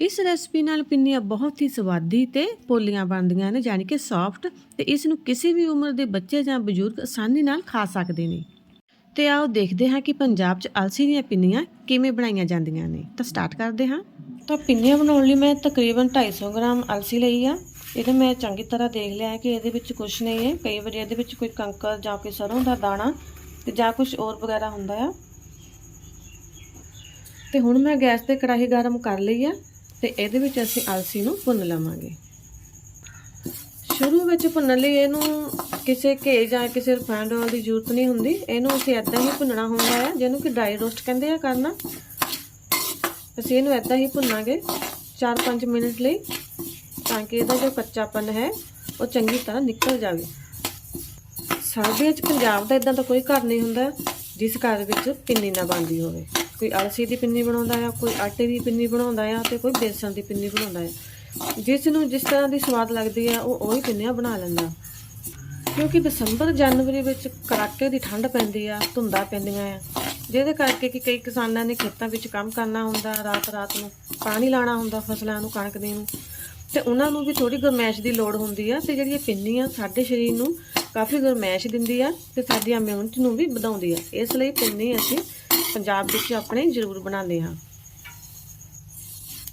ਇਸ ਰੈਸਪੀ ਨਾਲ ਪਿੰਨੀਆਂ ਬਹੁਤ ਹੀ ਸਵਾਦੀ ਤੇ ਪੋਲੀਆਂ ਬਣਦੀਆਂ ਨੇ, ਯਾਨੀ ਕਿ ਸੌਫਟ ਤੇ ਇਸ ਨੂੰ ਕਿਸੇ ਵੀ ਉਮਰ ਦੇ ਬੱਚੇ ਜਾਂ ਬਜ਼ੁਰਗ ਆਸਾਨੀ ਨਾਲ ਖਾ ਸਕਦੇ ਨੇ। ਤੇ ਆਓ ਦੇਖਦੇ ਹਾਂ ਕਿ ਪੰਜਾਬ 'ਚ ਅਲਸੀ ਦੀਆਂ ਪਿੰਨੀਆਂ ਕਿਵੇਂ ਬਣਾਈਆਂ ਜਾਂਦੀਆਂ ਨੇ। ਤਾਂ ਸਟਾਰਟ ਕਰਦੇ ਹਾਂ। ਤਾਂ ਪਿੰਨੀਆਂ ਬਣਾਉਣ ਲਈ ਮੈਂ ਤਕਰੀਬਨ 250 ਗ੍ਰਾਮ ਅਲਸੀ ਲਈ ਆ। ਇਹਦੇ ਮੈਂ ਚੰਗੀ ਤਰ੍ਹਾਂ ਦੇਖ ਲਿਆ ਕਿ ਇਹਦੇ ਵਿੱਚ ਕੁਝ ਨਹੀਂ ਹੈ। ਕਈ ਵਾਰੀ ਇਹਦੇ ਵਿੱਚ ਕੋਈ ਕੰਕਰ ਜਾਂ ਕੋਈ ਸਰੋਂ ਦਾ ਦਾਣਾ ਤੇ ਜਾਂ ਕੁਝ ਹੋਰ ਵਗੈਰਾ ਹੁੰਦਾ ਆ। ਤੇ ਹੁਣ ਮੈਂ ਗੈਸ ਤੇ ਕੜਾਹੀ ਗਰਮ ਕਰ ਲਈ ਆ। ਤੇ ਇਹਦੇ ਵਿੱਚ ਅਸੀਂ ਅਲਸੀ ਨੂੰ ਭੁੰਨ ਲਵਾਂਗੇ। ਸ਼ੁਰੂ ਵਿੱਚ ਭੁੰਨਣ ਲਈ ਇਹਨੂੰ ਕਿਸੇ ਘੇ ਜਾਂ ਕਿਸੇ ਰਿਫਾਈਂਡ ਆਇਲ ਦੀ ਜ਼ਰੂਰਤ ਨਹੀਂ ਹੁੰਦੀ। ਇਹਨੂੰ ਅਸੀਂ ਇਦਾਂ ਹੀ ਭੁੰਨਣਾ ਹੁੰਦਾ ਹੈ, ਜਿਹਨੂੰ ਕਿ ਡਰਾਈ ਰੋਸਟ ਕਹਿੰਦੇ ਆ ਕਰਨਾ। ਅਸੀਂ ਇਹਨੂੰ ਇਦਾਂ ਹੀ ਭੁੰਨਾਂਗੇ 4-5 ਮਿੰਟ ਲਈ, ਤਾਂ ਕਿ ਇਹਦਾ ਜੋ ਕੱਚਾਪਨ ਹੈ, ਉਹ ਚੰਗੀ ਤਰ੍ਹਾਂ ਨਿਕਲ ਜਾਵੇ। ਸਰਦੀਆਂ 'ਚ ਪੰਜਾਬ ਦਾ ਇਦਾਂ ਦਾ ਕੋਈ ਘਰ ਨਹੀਂ ਹੁੰਦਾ, ਜਿਸ ਘਰ ਵਿੱਚ ਪਿੰਨੀ ਨਾ ਬਣਦੀ ਹੋਵੇ। ਕੋਈ ਅਲਸੀ ਦੀ ਪਿੰਨੀ ਬਣਾਉਂਦਾ ਆ, ਕੋਈ ਆਟੇ ਦੀ ਪਿੰਨੀ ਬਣਾਉਂਦਾ ਆ ਤੇ ਕੋਈ ਬੇਸਣ ਦੀ ਪਿੰਨੀ ਬਣਾਉਂਦਾ ਆ। ਜਿਸ ਨੂੰ ਜਿਸ ਤਰ੍ਹਾਂ ਦੀ ਸਵਾਦ ਲੱਗਦੀ ਆ, ਉਹ ਉਹੀ ਪਿੰਨੀਆਂ ਬਣਾ ਲੈਂਦਾ। ਕਿਉਂਕਿ ਦਸੰਬਰ, ਜਨਵਰੀ ਵਿੱਚ ਕੜਾਕੇ ਦੀ ਠੰਡ ਪੈਂਦੀ ਆ, ਧੁੰਦਾਂ ਪੈਂਦੀਆਂ ਆ। ਜਿਹਦੇ ਕਰਕੇ ਕਿ ਕਈ ਕਿਸਾਨਾਂ ਨੇ ਖੇਤਾਂ ਵਿੱਚ ਕੰਮ ਕਰਨਾ ਹੁੰਦਾ, ਰਾਤ ਰਾਤ ਨੂੰ ਪਾਣੀ ਲਾਣਾ ਹੁੰਦਾ ਫਸਲਾਂ ਨੂੰ, ਕਣਕ ਦੇ ਨੂੰ। ਤੇ ਉਹਨਾਂ ਨੂੰ ਵੀ ਥੋੜੀ ਗਰਮੈਸ਼ ਦੀ ਲੋੜ ਹੁੰਦੀ ਆ ਤੇ ਜਿਹੜੀ ਇਹ ਪਿੰਨੀ ਆ ਸਾਡੇ ਸਰੀਰ ਨੂੰ ਕਾਫੀ ਗਰਮੈਸ਼ ਦਿੰਦੀ ਆ ਤੇ ਸਾਡੀ ਇਮਿਊਨਿਟੀ ਨੂੰ ਵੀ ਵਧਾਉਂਦੀ ਆ। ਇਸ ਲਈ ਪਿੰਨੀ ਅਸੀਂ ਪੰਜਾਬ ਵਿੱਚ ਆਪਣੇ ਜ਼ਰੂਰ ਬਣਾਉਂਦੇ ਹਾਂ।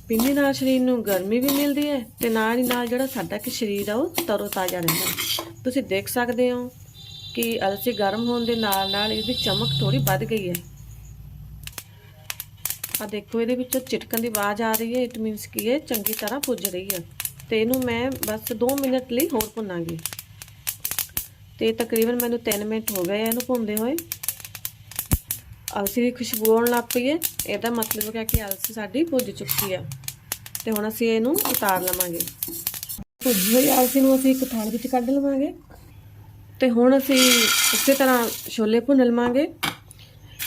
ਪਿੰਨੀ ਨਾਲ ਸਰੀਰ ਨੂੰ ਗਰਮੀ ਵੀ ਮਿਲਦੀ ਹੈ ਤੇ ਨਾਲ ਹੀ ਨਾਲ ਜਿਹੜਾ ਸਾਡਾ ਕਿ ਸਰੀਰ ਆ, ਉਹ ਤਰੋ ਤਾਜ਼ਾ ਰਹਿੰਦਾ ਤੁਸੀਂ ਦੇਖ ਸਕਦੇ ਹੋ ਕਿ ਅਲਸੀ ਗਰਮ ਹੋਣ ਦੇ ਨਾਲ ਨਾਲ ਇਹਦੀ ਚਮਕ ਥੋੜੀ ਵੱਧ ਗਈ ਹੈ। ਆ ਦੇਖੋ, ਇਹਦੇ ਵਿੱਚੋਂ ਚਿਟਕਣ ਦੀ ਆਵਾਜ਼ ਆ ਰਹੀ ਹੈ। ਇਟ ਮੀਨਸ ਕੀ ਹੈ ਚੰਗੀ ਤਰ੍ਹਾਂ ਪੁੱਜ ਰਹੀ ਹੈ। ਤੇ ਇਹਨੂੰ ਮੈਂ ਬਸ 2 ਮਿੰਟ ਲਈ ਹੋਰ ਭੁੰਨਾਂਗੀ। ਤੇ ਤਕਰੀਬਨ ਮੈਨੂੰ 3 ਮਿੰਟ ਹੋ ਗਏ ਇਹਨੂੰ ਭੁੰਨਦੇ ਹੋਏ। ਅਲਸੀ ਦੀ ਖੁਸ਼ਬੂ ਆਉਣ ਲੱਗ ਪਈ ਹੈ ਇਹਦਾ ਮਤਲਬ ਹੈ ਕਿ ਅਲਸੀ ਸਾਡੀ ਭੁੱਜ ਚੁੱਕੀ ਹੈ ਤੇ ਹੁਣ ਅਸੀਂ ਇਹਨੂੰ ਉਤਾਰ ਲਵਾਂਗੇ। ਭੁੱਜੀ ਹੋਈ ਅਲਸੀ ਨੂੰ ਅਸੀਂ ਇੱਕ ਥਾਲ ਵਿੱਚ ਕੱਢ ਲਵਾਂਗੇ। ਤੇ ਹੁਣ ਅਸੀਂ ਇਸੇ ਤਰ੍ਹਾਂ ਛੋਲੇ ਭੁੰਨ ਲਵਾਂਗੇ।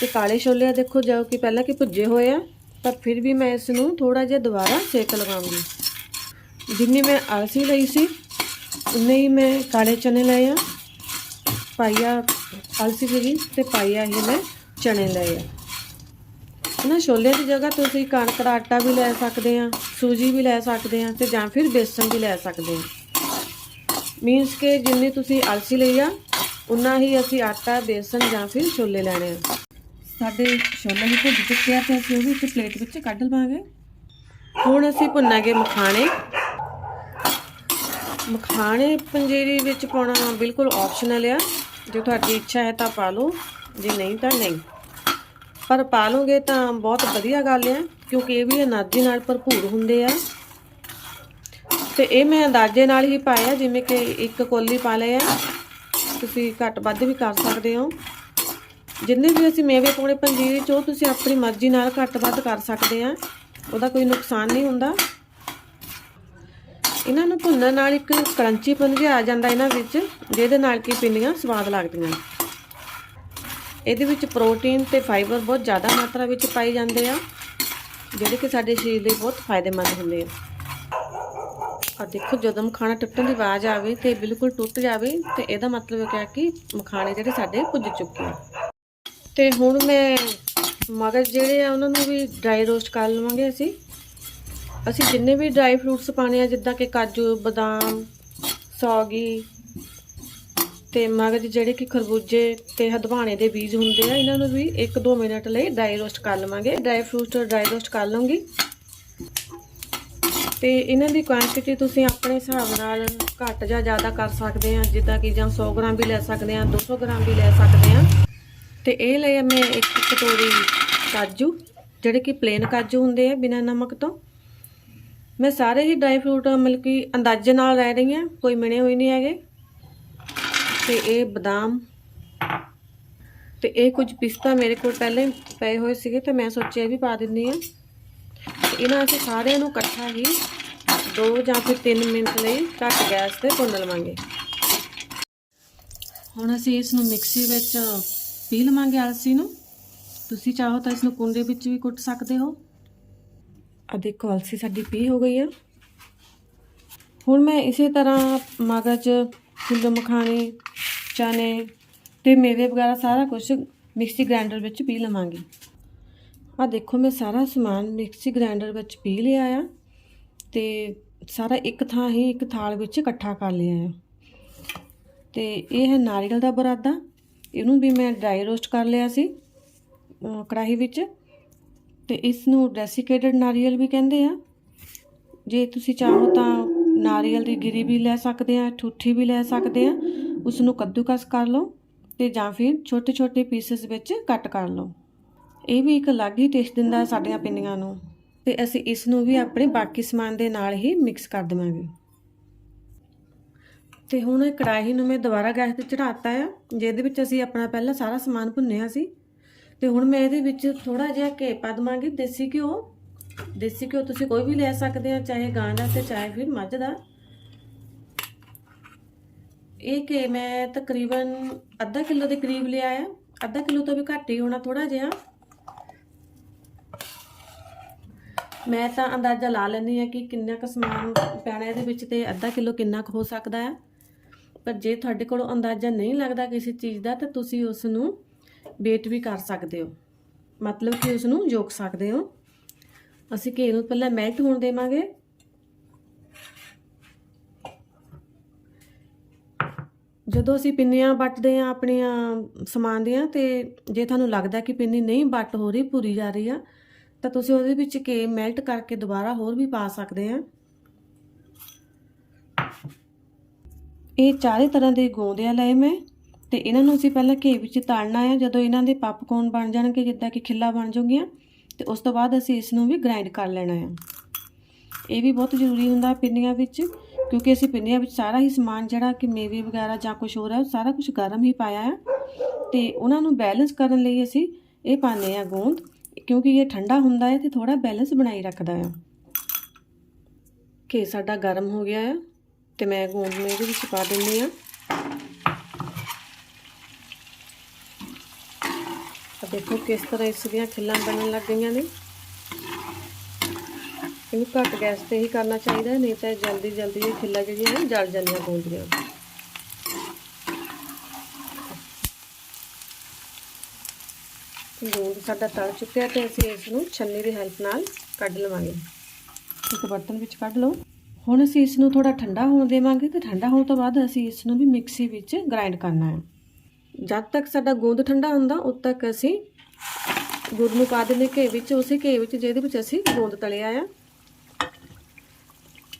ਤੇ ਕਾਲੇ ਛੋਲੇ ਆ, ਦੇਖੋ ਜੋ ਕਿ ਪਹਿਲਾਂ ਕਿ ਭੁੱਜੇ ਹੋਏ ਆ, ਪਰ ਫਿਰ ਵੀ ਮੈਂ ਇਸ ਨੂੰ ਥੋੜਾ ਜਿਹਾ ਦੁਬਾਰਾ ਸੇਕ ਲਵਾਂਗੀ। ਜਿੰਨੀ ਮੈਂ ਅਲਸੀ ਲਈ ਸੀ, ਉਨੇ ਹੀ ਮੈਂ ਕਾਲੇ ਚਨੇ ਲਏ ਆ। ਪਾਈਆ ਅਲਸੀ ਸੀਗੀ ਤੇ ਪਾਈਆ ਹੀ ਮੈਂ ਚਣੇ ਲਏ ਆ। ਨਾ ਛੋਲੇ ਦੀ ਜਗ੍ਹਾ ਤੁਸੀਂ ਕਣਕ ਦਾ ਆਟਾ ਵੀ ਲੈ ਸਕਦੇ ਆ, ਸੂਜੀ ਵੀ ਲੈ ਸਕਦੇ ਆ ਤੇ ਜਾਂ ਫਿਰ ਬੇਸਣ ਵੀ ਲੈ ਸਕਦੇ ਆ। ਮੀਨਸ ਕਿ ਜਿੰਨੀ ਤੁਸੀਂ ਅਲਸੀ ਲਈ ਆ, ਉਨਾ ਹੀ ਅਸੀਂ ਆਟਾ ਬੇਸਣ ਜਾਂ ਫਿਰ ਛੋਲੇ ਲੈਣੇ ਆ। ਸਾਡੇ ਛੋਲੇ ਵੀ ਭੁੱਜ ਚੁੱਕੇ ਆ ਤੇ ਅਸੀਂ ਉਹ ਵੀ ਇੱਕ ਪਲੇਟ ਵਿੱਚ ਕੱਢ ਲਵਾਂਗੇ। ਹੁਣ ਅਸੀਂ ਭੁੰਨਾਂਗੇ ਮਖਾਣੇ। ਮਖਾਣੇ ਪੰਜੀਰੀ ਵਿੱਚ ਪਾਉਣਾ ਬਿਲਕੁਲ ਆਪਸ਼ਨਲ ਆ। ਜੇ ਤੁਹਾਡੀ ਇੱਛਾ ਹੈ ਤਾਂ ਪਾ ਲਓ, ਜੇ ਨਹੀਂ ਤਾਂ ਨਹੀਂ। ਪਰ ਪਾ ਪਾਲੋਗੇ ਤਾਂ ਬਹੁਤ ਵਧੀਆ ਗੱਲ ਹੈ ਕਿਉਂਕਿ ਇਹ ਵੀ એનર્ਜੀ ਨਾਲ ਭਰਪੂਰ ਹੁੰਦੇ ਆ। ਤੇ ਇਹ ਮੈਂ ਅੰਦਾਜ਼ੇ ਨਾਲ ਹੀ ਪਾਇਆ ਜਿਵੇਂ ਕਿ ਇੱਕ ਕੋਲੀ ਪਾ ਲਏ ਆ। ਤੁਸੀਂ ਘੱਟ ਵੱਧ ਵੀ ਕਰ ਸਕਦੇ ਹੋ। ਜਿੰਨੇ ਵੀ ਅਸੀਂ ਮੇਵੇ ਪਾਉਣੇ ਪੰਜੀਰੀ ਚੋ ਤੁਸੀਂ ਆਪਣੀ ਮਰਜ਼ੀ ਨਾਲ ਘੱਟ ਵੱਧ ਕਰ ਸਕਦੇ ਆ। ਉਹਦਾ ਕੋਈ ਨੁਕਸਾਨ ਨਹੀਂ ਹੁੰਦਾ। ਇਹਨਾਂ ਨੂੰ ਭੁੰਨਣ ਨਾਲ ਇੱਕ ਕਰੰਚੀਪਨ ਜਿਹਾ ਆ ਜਾਂਦਾ ਇਹਨਾਂ ਵਿੱਚ, ਜਿਹਦੇ ਨਾਲ ਕਿ ਪਿੰਨੀਆਂ ਸਵਾਦ ਲੱਗਦੀਆਂ। ਇਹਦੇ ਵਿੱਚ ਪ੍ਰੋਟੀਨ ਤੇ ਫਾਈਬਰ ਬਹੁਤ ਜ਼ਿਆਦਾ ਮਾਤਰਾ ਵਿੱਚ ਪਾਏ ਜਾਂਦੇ ਆ, ਜਿਹੜੇ ਕਿ ਸਾਡੇ ਸਰੀਰ ਲਈ ਬਹੁਤ ਫਾਇਦੇਮੰਦ ਹੁੰਦੇ ਆ। ਆ ਦੇਖੋ, ਜਦੋਂ ਮਖਾਣਾ ਟੁੱਟਣ ਦੀ ਆਵਾਜ਼ ਆਵੇ ਤੇ ਬਿਲਕੁਲ ਟੁੱਟ ਜਾਵੇ, ਤੇ ਇਹਦਾ ਮਤਲਬ ਹੈ ਕਿ ਮਖਾਣੇ ਜਿਹੜੇ ਸਾਡੇ ਪੁੱਜ ਚੁੱਕੇ ਆ। ਤੇ ਹੁਣ ਮੈਂ ਮਗਜ਼ ਜਿਹੜੇ ਆ, ਉਹਨਾਂ ਨੂੰ ਵੀ ਡਰਾਈ ਰੋਸਟ ਕਰ ਲਵਾਂਗੇ ਅਸੀਂ। ਅਸੀਂ ਜਿੰਨੇ ਵੀ ਡਰਾਈ ਫਰੂਟਸ ਪਾਣੇ ਆ, ਜਿੱਦਾਂ ਕਿ ਕਾਜੂ, ਬਦਾਮ, ਸੌਗੀ ਤੇ ਮਗਜ਼ ਜਿਹੜੇ ਕਿ ਖਰਬੂਜੇ ਤੇ ਹਦਵਾਣੇ ਦੇ ਬੀਜ ਹੁੰਦੇ ਆ, ਇਹਨਾਂ ਨੂੰ ਵੀ 1-2 ਮਿੰਟ ਲਈ ਡਰਾਈ ਰੋਸਟ ਕਰ ਲਵਾਂਗੇ। ਡਰਾਈ ਫਰੂਟ ਡਰਾਈ ਰੋਸਟ ਕਰ ਲਵਾਂਗੀ ਤੇ ਇਹਨਾਂ ਦੀ ਕੁਆਂਟੀਟੀ ਤੁਸੀਂ ਆਪਣੇ ਹਿਸਾਬ ਨਾਲ ਘੱਟ ਜਾਂ ਜ਼ਿਆਦਾ ਕਰ ਸਕਦੇ ਆ, ਜਿੱਦਾਂ ਕਿ ਜਾਂ 100 ਗ੍ਰਾਮ ਵੀ ਲੈ ਸਕਦੇ ਆ 200 ਗ੍ਰਾਮ ਵੀ ਲੈ ਸਕਦੇ ਆ। ਤੇ ਇਹ ਲਿਆ ਮੈਂ ਇੱਕ ਕਟੋਰੀ ਕਾਜੂ, ਜਿਹੜੇ ਕਿ ਪਲੇਨ ਕਾਜੂ ਹੁੰਦੇ ਆ, ਬਿਨਾਂ ਨਮਕ ਤੋਂ। ਮੈਂ ਸਾਰੇ ਹੀ ਡਰਾਈ ਫਰੂਟ ਮਤਲਬ ਕਿ ਅੰਦਾਜ਼ੇ ਨਾਲ ਰਹਿ ਰਹੀ ਹਾਂ ਕੋਈ ਮਿਣੇ ਹੋਏ ਨਹੀਂ ਹੈਗੇ। ਤੇ ਇਹ ਬਦਾਮ ਤੇ ਇਹ ਕੁਝ ਪਿਸਤਾ ਮੇਰੇ ਕੋਲ ਪਹਿਲੇ ਪਏ ਹੋਏ ਸੀਗੇ ਤੇ ਮੈਂ ਸੋਚਿਆ ਵੀ ਪਾ ਦਿੰਨੀ ਆ ਤੇ ਇਹਨਾਂ ਅਸੀਂ ਸਾਰਿਆਂ ਨੂੰ ਇਕੱਠਾ ਹੀ 2 ਜਾਂ ਫਿਰ 3 ਮਿੰਟ ਲਈ ਘੱਟ ਗੈਸ ਤੇ ਭੁੰਨ ਲਵਾਂਗੇ। ਹੁਣ ਅਸੀਂ ਇਸ ਨੂੰ ਮਿਕਸੀ ਵਿੱਚ ਪੀ ਲਵਾਂਗੇ ਅਲਸੀ ਨੂੰ। ਤੁਸੀਂ ਚਾਹੋ ਤਾਂ ਇਸ ਨੂੰ ਕੁੰਡੇ ਵਿੱਚ ਵੀ ਕੁੱਟ ਸਕਦੇ ਹੋ। ਆ ਦੇਖੋ ਅਲਸੀ ਸਾਡੀ ਪੀ ਹੋ ਗਈ ਆ। ਹੁਣ ਮੈਂ ਇਸੇ ਤਰ੍ਹਾਂ ਮਗਜ ਫੁੱਲ ਮਖਾਣੇ, ਚਨੇ ਤੇ ਮੇਵੇ ਵਗੈਰਾ ਸਾਰਾ ਕੁਝ ਮਿਕਸੀ ਗ੍ਰਾਈਂਡਰ ਵਿੱਚ ਪੀ ਲਵਾਂਗੀ। ਆ ਦੇਖੋ, ਮੈਂ ਸਾਰਾ ਸਮਾਨ ਮਿਕਸੀ ਗ੍ਰਾਈਂਡਰ ਵਿੱਚ ਪੀ ਲਿਆ ਆ ਤੇ ਸਾਰਾ ਇੱਕ ਥਾਂ ਹੀ ਇੱਕ ਥਾਲ ਵਿੱਚ ਇਕੱਠਾ ਕਰ ਲਿਆ ਆ। ਤੇ ਇਹ ਹੈ ਨਾਰੀਅਲ ਦਾ ਬਰਾਦਾ। ਇਹਨੂੰ ਵੀ ਮੈਂ ਡਰਾਈ ਰੋਸਟ ਕਰ ਲਿਆ ਸੀ ਕੜਾਹੀ ਵਿੱਚ। ਤੇ ਇਸ ਨੂੰ ਡੈਸੀਕੇਟਡ ਨਾਰੀਅਲ ਵੀ ਕਹਿੰਦੇ ਆ। ਜੇ ਤੁਸੀਂ ਚਾਹੋ ਤਾਂ ਨਾਰੀਅਲ ਦੀ ਗਿਰੀ ਵੀ ਲੈ ਸਕਦੇ ਆ ਠੂਠੀ ਵੀ ਲੈ ਸਕਦੇ ਆ ਉਸ ਨੂੰ ਕੱਦੂਕਸ ਕਰ ਲਓ ਤੇ ਜਾਂ ਫਿਰ ਛੋਟੇ ਛੋਟੇ ਪੀਸਸ ਵਿੱਚ ਕੱਟ ਕਰ ਲਓ। ਇਹ ਵੀ ਇੱਕ ਅਲੱਗ ਹੀ ਟੇਸਟ ਦਿੰਦਾ ਹੈ ਸਾਡੀਆਂ ਪਿੰਨੀਆਂ ਨੂੰ। ਤੇ ਅਸੀਂ ਇਸ ਨੂੰ ਵੀ ਆਪਣੇ ਬਾਕੀ ਸਮਾਨ ਦੇ ਨਾਲ ਹੀ ਮਿਕਸ ਕਰ ਦੇਵਾਂਗੇ। ਤੇ ਹੁਣ ਕੜਾਹੀ ਨੂੰ ਮੈਂ ਦੁਬਾਰਾ ਗੈਸ ਤੇ ਚੜਾਤਾ ਆ, ਜਿਹਦੇ ਵਿੱਚ ਅਸੀਂ ਆਪਣਾ ਪਹਿਲਾਂ ਸਾਰਾ ਸਮਾਨ ਭੁੰਨਿਆ ਸੀ। ਤੇ ਹੁਣ ਮੈਂ ਇਹਦੇ ਵਿੱਚ ਥੋੜਾ ਜਿਹਾ ਘੇ ਪਾ ਦਵਾਂਗੀ, ਦੇਸੀ ਘਿਓ ਦੇਸੀ ਘਿਓ ਤੁਸੀਂ ਕੋਈ ਵੀ ਲੈ ਸਕਦੇ ਆ, ਚਾਹੇ ਗਾਂ ਦਾ ਤੇ ਚਾਹੇ ਫਿਰ ਮੱਝ ਦਾ। ਇਹ ਕਿ ਮੈਂ ਤਕਰੀਬਨ ਅੱਧਾ ਕਿਲੋ ਦੇ ਕਰੀਬ ਲਿਆ ਆ। ਅੱਧਾ ਕਿਲੋ ਤੋਂ ਵੀ ਘੱਟ ਹੀ ਹੋਣਾ ਥੋੜਾ ਜਿਹਾ। ਮੈਂ ਤਾਂ ਅੰਦਾਜ਼ਾ ਲਾ ਲੈਂਦੀ ਆ ਕਿ ਕਿੰਨਾ ਕੁ ਸਮਾਨ ਪੈਣਾ ਇਹਦੇ ਵਿੱਚ ਤੇ ਅੱਧਾ ਕਿਲੋ ਕਿੰਨਾ ਕੁ ਹੋ ਸਕਦਾ ਹੈ ਪਰ ਜੇ ਤੁਹਾਡੇ ਕੋਲ ਅੰਦਾਜ਼ਾ ਨਹੀਂ ਲੱਗਦਾ ਕਿਸੇ ਚੀਜ਼ ਦਾ, ਤਾਂ ਤੁਸੀਂ ਉਸ ਨੂੰ ਵੇਟ ਵੀ ਕਰ ਸਕਦੇ ਹੋ। ਮਤਲਬ ਕਿ ਉਸ ਨੂੰ ਜੋਕ ਸਕਦੇ ਹੋ। ਅਸੀਂ ਘੇ ਨੂੰ ਪਹਿਲਾਂ ਮੈਲਟ ਹੋਣ ਦੇਵਾਂਗੇ। ਜਦੋਂ ਅਸੀਂ ਪਿੰਨੀਆਂ ਵੱਟਦੇ ਆ ਆਪਣੀਆਂ ਸਮਾਨ ਦੀਆਂ ਤੇ ਜੇ ਤੁਹਾਨੂੰ ਲੱਗਦਾ ਕਿ ਪਿੰਨੀ ਨਹੀਂ ਵੱਟ ਹੋ ਰਹੀ ਪੂਰੀ ਜਾ ਰਹੀ ਆ, ਤਾਂ ਤੁਸੀਂ ਉਹਦੇ ਵਿੱਚ ਘੇ ਮੈਲਟ ਕਰਕੇ ਦੁਬਾਰਾ ਹੋਰ ਵੀ ਪਾ ਸਕਦੇ ਆ। ਇਹ ਚਾਰੇ ਤਰ੍ਹਾਂ ਦੇ ਗੋਂਦੇ ਆ ਲਏ ਮੈਂ, ਤੇ ਇਹਨਾਂ ਨੂੰ ਅਸੀਂ ਪਹਿਲਾਂ ਘੇ ਵਿੱਚ ਤਲਣਾ ਆ। ਜਦੋਂ ਇਹਨਾਂ ਦੇ ਪਪਕੌਰਨ ਬਣ ਜਾਣਗੇ, ਜਿੱਦਾਂ ਕਿ ਖਿੱਲਾ ਬਣ ਜਾਊਗੀਆਂ ਤੇ ਉਸ ਤੋਂ ਬਾਅਦ ਅਸੀਂ ਇਸ ਨੂੰ ਵੀ ਗ੍ਰਾਈਂਡ ਕਰ ਲੈਣਾ ਆ ਇਹ ਵੀ ਬਹੁਤ ਜ਼ਰੂਰੀ ਹੁੰਦਾ ਪਿੰਨੀਆਂ ਵਿੱਚ, ਕਿਉਂਕਿ ਅਸੀਂ ਪਿੰਨੀਆਂ ਵਿੱਚ ਸਾਰਾ ਹੀ ਸਮਾਨ ਜਿਹੜਾ ਕਿ ਮੇਵੇ ਵਗੈਰਾ ਜਾਂ ਕੁਝ ਹੋਰ ਹੈ, ਉਹ ਸਾਰਾ ਕੁਝ ਗਰਮ ਹੀ ਪਾਇਆ ਹੈ। ਤੇ ਉਹਨਾਂ ਨੂੰ ਬੈਲੈਂਸ ਕਰਨ ਲਈ ਅਸੀਂ ਇਹ ਪਾਉਂਦੇ ਆ ਗੂੰਦ, ਕਿਉਂਕਿ ਇਹ ਠੰਡਾ ਹੁੰਦਾ ਹੈ ਤੇ ਥੋੜਾ ਬੈਲੈਂਸ ਬਣਾਈ ਰੱਖਦਾ ਹੈ। ਕਿ ਸਾਡਾ ਗਰਮ ਹੋ ਗਿਆ ਹੈ ਤੇ ਮੈਂ ਗੂੰਦ ਨੂੰ ਇਹਦੇ ਵਿੱਚ ਪਾ ਦਿੰਦੀ ਆ ਆ ਦੇਖੋ ਕਿਸ ਤਰ੍ਹਾਂ ਇਸ ਦੀਆਂ ਖਿੱਲਾਂ ਬਣਨ ਲੱਗ ਗਈਆਂ ਨੇ। ਇਹਨੂੰ ਘੱਟ ਗੈਸ ਤੇ ਹੀ ਕਰਨਾ ਚਾਹੀਦਾ ਨਹੀਂ ਤਾਂ ਜਲਦੀ ਜਲਦੀ ਇਹ ਖਿੱਲਾਂ ਜਿਹੜੀਆਂ ਨੇ ਜਲ ਜਾਂਦੀਆਂ ਗੋਂਦੀਆਂ ਗੋਂਦ ਸਾਡਾ ਤਲ ਚੁੱਕਿਆ ਤੇ ਅਸੀਂ ਇਸ ਨੂੰ ਛੰਨੀ ਦੀ ਹੈਲਪ ਨਾਲ ਕੱਢ ਲਵਾਂਗੇ। ਇੱਕ ਬਰਤਨ ਵਿੱਚ ਕੱਢ ਲਓ। ਹੁਣ ਅਸੀਂ ਇਸ ਨੂੰ ਥੋੜਾ ਠੰਡਾ ਹੋਣ ਦੇਵਾਂਗੇ ਤੇ ਠੰਡਾ ਹੋਣ ਤੋਂ ਬਾਅਦ ਅਸੀਂ ਇਸ ਨੂੰ ਵੀ ਮਿਕਸੀ ਵਿੱਚ ਗ੍ਰਾਈਂਡ ਕਰਨਾ ਹੈ। ਜਦ ਤੱਕ ਸਾਡਾ ਗੂੰਦ ਠੰਡਾ ਹੁੰਦਾ, ਉਦ ਤੱਕ ਅਸੀਂ ਗੁੜ ਨੂੰ ਪਾ ਦਿੰਦੇ ਘੇ ਵਿੱਚ, ਉਸੇ ਘੇ ਵਿੱਚ ਜਿਹਦੇ ਵਿੱਚ ਅਸੀਂ ਗੂੰਦ ਤਲਿਆ ਆ।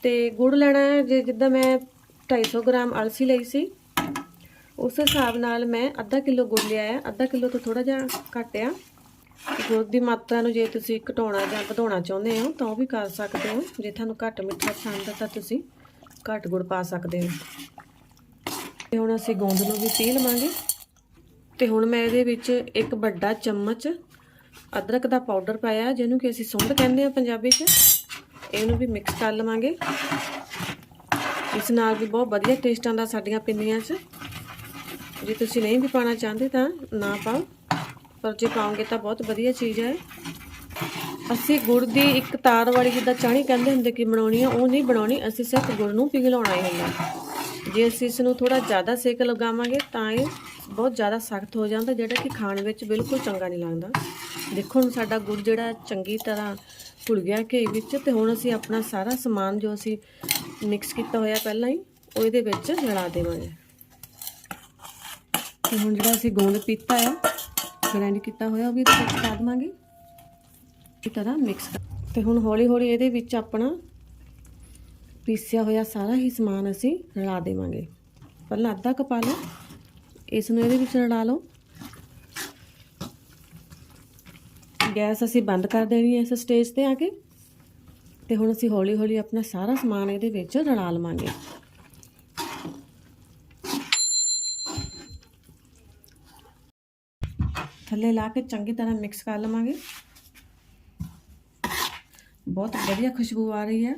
ਤੇ ਗੁੜ ਲੈਣਾ ਹੈ, ਜੇ ਜਿੱਦਾਂ ਮੈਂ 250 ਗ੍ਰਾਮ ਅਲਸੀ ਲਈ ਸੀ, ਉਸ ਹਿਸਾਬ ਨਾਲ ਮੈਂ ਅੱਧਾ ਕਿਲੋ ਗੁੜ ਲਿਆ ਹੈ, ਅੱਧਾ ਕਿਲੋ ਤੋਂ ਥੋੜਾ ਜਿਹਾ ਘੱਟ ਆ। ਗੁੜ ਦੀ ਮਾਤਰਾ ਨੂੰ ਜੇ ਤੁਸੀਂ ਘਟਾਉਣਾ ਜਾਂ ਵਧਾਉਣਾ ਚਾਹੁੰਦੇ ਹੋ, ਤਾਂ ਉਹ ਵੀ ਕਰ ਸਕਦੇ ਹੋ। ਜੇ ਤੁਹਾਨੂੰ ਘੱਟ ਮਿੱਠਾ ਪਸੰਦ ਹੈ ਤਾਂ ਤੁਸੀਂ ਘੱਟ ਗੁੜ ਪਾ ਸਕਦੇ ਹੋ। ਤੇ ਹੁਣ ਅਸੀਂ ਗੋਂਦ ਨੂੰ ਵੀ ਪੀ ਲਵਾਂਗੇ। ਤੇ ਹੁਣ ਮੈਂ ਇਹਦੇ ਵਿੱਚ ਇੱਕ ਵੱਡਾ ਚਮਚ ਅਦਰਕ ਦਾ ਪਾਊਡਰ ਪਾਇਆ, ਜਿਹਨੂੰ ਕਿ ਅਸੀਂ ਸੁੰਡ ਕਹਿੰਦੇ ਆ ਪੰਜਾਬੀ 'ਚ। ਇਹਨੂੰ ਵੀ ਮਿਕਸ ਕਰ ਲਵਾਂਗੇ। ਇਸ ਨਾਲ ਵੀ ਬਹੁਤ ਵਧੀਆ ਟੇਸਟ ਆਉਂਦਾ ਸਾਡੀਆਂ ਪਿੰਨੀਆਂ 'ਚ। ਜੇ ਤੁਸੀਂ ਨਹੀਂ ਵੀ ਪਾਣਾ ਚਾਹੁੰਦੇ ਤਾਂ ਨਾ ਪਾਓ, ਪਰ ਜੇ ਪਾਓਗੇ ਤਾਂ ਬਹੁਤ ਵਧੀਆ ਚੀਜ਼ ਹੈ। ਅਸੀਂ ਗੁੜ ਦੀ ਇੱਕ ਤਾਰ ਵਾਲੀ ਜਿੱਦਾਂ ਚਾਣੀ ਕਹਿੰਦੇ ਹੁੰਦੇ ਕਿ ਬਣਾਉਣੀ ਆ, ਉਹ ਨਹੀਂ ਬਣਾਉਣੀ, ਅਸੀਂ ਸਿਰਫ ਗੁੜ ਨੂੰ ਪਿਘਲਾਉਣਾ ਹੀ ਹੁੰਦਾ। ਜੇ ਅਸੀਂ ਇਸ ਨੂੰ ਥੋੜਾ ਜ਼ਿਆਦਾ ਸੇਕ ਲਗਾਵਾਂਗੇ ਤਾਂ ਇਹ ਬਹੁਤ ਜ਼ਿਆਦਾ ਸਖਤ ਹੋ ਜਾਂਦਾ, ਜਿਹੜਾ ਕਿ ਖਾਣ ਵਿੱਚ ਬਿਲਕੁਲ ਚੰਗਾ ਨਹੀਂ ਲੱਗਦਾ। ਦੇਖੋ ਹੁਣ ਸਾਡਾ ਗੁੜ ਜਿਹੜਾ ਚੰਗੀ ਤਰ੍ਹਾਂ ਘੁਲ ਗਿਆ ਘੇ ਵਿੱਚ ਤੇ ਹੁਣ ਅਸੀਂ ਆਪਣਾ ਸਾਰਾ ਸਮਾਨ ਜੋ ਅਸੀਂ ਮਿਕਸ ਕੀਤਾ ਹੋਇਆ ਪਹਿਲਾਂ ਹੀ, ਉਹ ਇਹਦੇ ਵਿੱਚ ਰਲਾ ਦੇਵਾਂਗੇ। ਤੇ ਹੁਣ ਜਿਹੜਾ ਅਸੀਂ ਗੋਂਦ ਪੀਤਾ ਆ ਗ੍ਰਾਈਂਡ ਕੀਤਾ ਹੋਇਆ, ਉਹ ਵੀ ਇਹਦੇ ਵਿੱਚ ਪਾ ਦੇਵਾਂਗੇ। ਇਸ ਤਰ੍ਹਾਂ ਮਿਕਸ ਤੇ ਹੁਣ ਹੌਲੀ ਹੌਲੀ ਇਹਦੇ ਵਿੱਚ ਆਪਣਾ ਪੀਸਿਆ ਹੋਇਆ ਸਾਰਾ ਹੀ ਸਮਾਨ ਅਸੀਂ ਰਲਾ ਦੇਵਾਂਗੇ। ਪਹਿਲਾਂ ਅੱਧਾ ਕੁ ਪਾ ਲਓ। ਇਸ ਨੂੰ ਇਹਦੇ ਵਿੱਚ ਰਲਾ ਲਓ। ਗੈਸ ਅਸੀਂ ਬੰਦ ਕਰ ਦੇਣੀ ਹੈ ਇਸ ਸਟੇਜ ਤੇ ਆ ਕੇ। ਤੇ ਹੁਣ ਅਸੀਂ ਹੌਲੀ ਹੌਲੀ ਆਪਣਾ ਸਾਰਾ ਸਮਾਨ ਇਹਦੇ ਵਿੱਚ ਰਲਾ ਲਵਾਂਗੇ। ਥੱਲੇ ਲਾ ਕੇ ਚੰਗੀ ਤਰ੍ਹਾਂ ਮਿਕਸ ਕਰ ਲਵਾਂਗੇ। ਬਹੁਤ ਵਧੀਆ ਖੁਸ਼ਬੂ ਆ ਰਹੀ ਹੈ।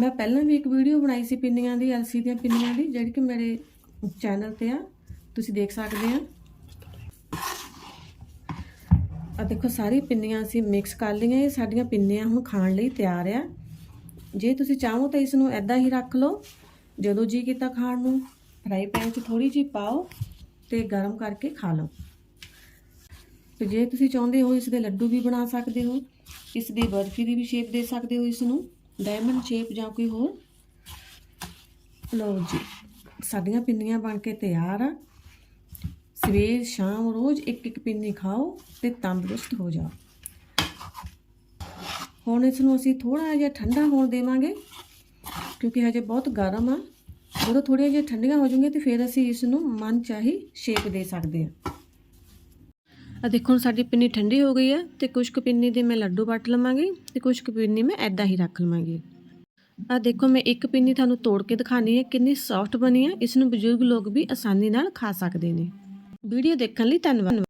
ਮੈਂ ਪਹਿਲਾਂ ਵੀ ਇੱਕ ਵੀਡੀਓ ਬਣਾਈ ਸੀ ਪਿੰਨੀਆਂ ਦੀ ਅਲਸੀ ਦੀਆਂ ਪਿੰਨੀਆਂ ਦੀ, ਜਿਹੜੀ ਕਿ ਮੇਰੇ ਚੈਨਲ ਤੇ ਆ। ਤੁਸੀਂ ਦੇਖ ਸਕਦੇ ਆ। ਆ ਦੇਖੋ ਸਾਰੀ ਪਿੰਨੀਆਂ ਅਸੀਂ ਮਿਕਸ ਕਰ ਲਈਆਂ। ਇਹ ਸਾਡੀਆਂ ਪਿੰਨੀਆਂ ਹੁਣ ਖਾਣ ਲਈ ਤਿਆਰ ਆ। ਜੇ ਤੁਸੀਂ ਚਾਹੋ ਤਾਂ ਇਸ ਨੂੰ ਐਦਾਂ ਹੀ ਰੱਖ ਲਓ, ਜਦੋਂ ਜੀ ਕੀਤਾ ਖਾਣ ਨੂੰ। ਫਰਾਈ ਪੈਨ 'ਚ ਥੋੜੀ ਜਿਹੀ ਪਾਓ ਤੇ ਗਰਮ ਕਰਕੇ ਖਾ ਲਓ। ਤੇ ਜੇ ਤੁਸੀਂ ਚਾਹੁੰਦੇ ਹੋ ਇਸ ਦੇ ਲੱਡੂ ਵੀ ਬਣਾ ਸਕਦੇ ਹੋ, ਇਸ ਦੀ ਬਰਫੀ ਦੀ ਵੀ ਸ਼ੇਪ ਦੇ ਸਕਦੇ ਹੋ ਇਸ ਨੂੰ। ਡਾਇਮੰਡ ਸ਼ੇਪ ਜਾਂ ਕੋਈ ਹੋਰ? ਲਓ ਜੀ, ਸਾਡੀਆਂ ਪਿੰਨੀਆਂ ਬਣ ਕੇ ਤਿਆਰ ਆ। ਸਵੇਰ, ਸ਼ਾਮ ਰੋਜ਼ ਇੱਕ ਇੱਕ ਪਿੰਨੀ ਖਾਓ ਤੇ ਤੰਦਰੁਸਤ ਹੋ ਜਾਓ। ਹੁਣ ਇਸ ਨੂੰ ਅਸੀਂ ਥੋੜਾ ਜਿਹਾ ਠੰਡਾ ਹੋਣ ਦੇਵਾਂਗੇ, ਕਿਉਂਕਿ ਹਜੇ ਬਹੁਤ ਗਰਮ ਆ। ਜਦੋਂ ਥੋੜ੍ਹੀਆਂ ਜਿਹੀਆਂ ਠੰਡੀਆਂ ਹੋ ਜਾਣਗੀਆਂ ਤੇ ਫਿਰ ਅਸੀਂ ਇਸ ਨੂੰ ਮਨ ਚਾਹੀ ਸ਼ੇਪ ਦੇ ਸਕਦੇ ਹਾਂ। ਆ ਦੇਖੋ, ਹੁਣ ਸਾਡੀ ਪਿੰਨੀ ਠੰਡੀ ਹੋ ਗਈ ਆ ਤੇ ਕੁਝ ਕੁ ਪਿੰਨੀ ਦੇ ਮੈਂ ਲੱਡੂ ਵੱਟ ਲਵਾਂਗੀ ਤੇ ਕੁਝ ਕੁ ਪਿੰਨੀ ਮੈਂ ਐਦਾਂ ਹੀ ਰੱਖ ਲਵਾਂਗੀ। ਆ ਦੇਖੋ, ਮੈਂ ਇੱਕ ਪਿੰਨੀ ਤੁਹਾਨੂੰ ਤੋੜ ਕੇ ਦਿਖਾਣੀ ਹੈ, ਕਿੰਨੀ ਸੌਫਟ ਬਣੀ ਹੈ ਇਸ ਨੂੰ ਬਜ਼ੁਰਗ ਲੋਕ ਵੀ ਆਸਾਨੀ ਨਾਲ ਖਾ ਸਕਦੇ ਨੇ। ਵੀਡੀਓ ਦੇਖਣ ਲਈ ਧੰਨਵਾਦ।